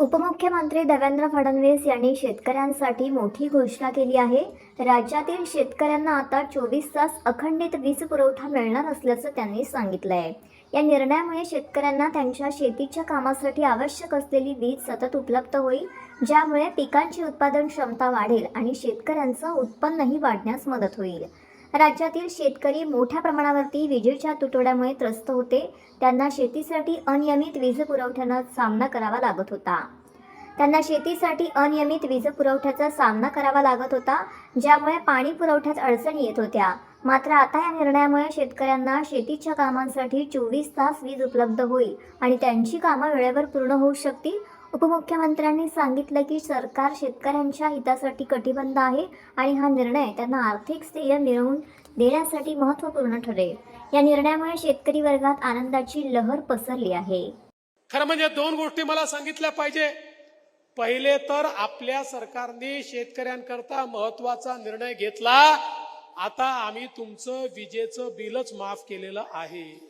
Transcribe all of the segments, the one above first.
उपमुख्यमंत्री देवेंद्र फडणवीस यांनी शेतकऱ्यांसाठी मोठी घोषणा केली आहे. राज्यातील शेतकऱ्यांना आता चोवीस तास अखंडित वीज पुरवठा मिळणार असल्याचं त्यांनी सांगितलं आहे या निर्णयामुळे शेतकऱ्यांना त्यांच्या शेतीच्या कामासाठी आवश्यक असलेली वीज सतत उपलब्ध होईल ज्यामुळे पिकांची उत्पादन क्षमता वाढेल आणि शेतकऱ्यांचं उत्पन्नही वाढण्यास मदत होईल. राज्यातील शेतकरी मोठ्या प्रमाणावरती विजेच्या तुटवड्यामुळे त्रस्त होते. त्यांना शेतीसाठी अनियमित वीज पुरवठ्याचा सामना करावा लागत होता. त्यांना शेतीसाठी अनियमित वीज पुरवठ्याचा सामना करावा लागत होता ज्यामुळे पाणी पुरवठ्यात अडचणी येत होत्या. मात्र आता या निर्णयामुळे शेतकऱ्यांना शेतीच्या कामांसाठी चोवीस तास वीज उपलब्ध होईल आणि त्यांची कामं वेळेवर पूर्ण होऊ शकतील उपमुख्यमंत्र्यांनी सांगितलं की सरकार शेतकऱ्यांच्या हितासाठी कटिबद्ध आहे आणि हा निर्णय त्यांना आर्थिक स्थैर्य मिळवून देण्यासाठी महत्त्वपूर्ण ठरेल. या निर्णयामुळे शेतकरी वर्गात आनंदाची लहर पसरली आहे. खरं म्हणजे दोन गोष्टी मला सांगितल्या पाहिजे. पहिले तर आपल्या सरकारने शेतकऱ्यांकरता महत्त्वाचा निर्णय घेतला. आता आम्ही तुमचं विजेचं बिलच माफ केलेलं आहे.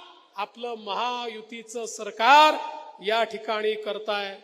आपलं महायुतीचं सरकार या ठिकाणी करताय.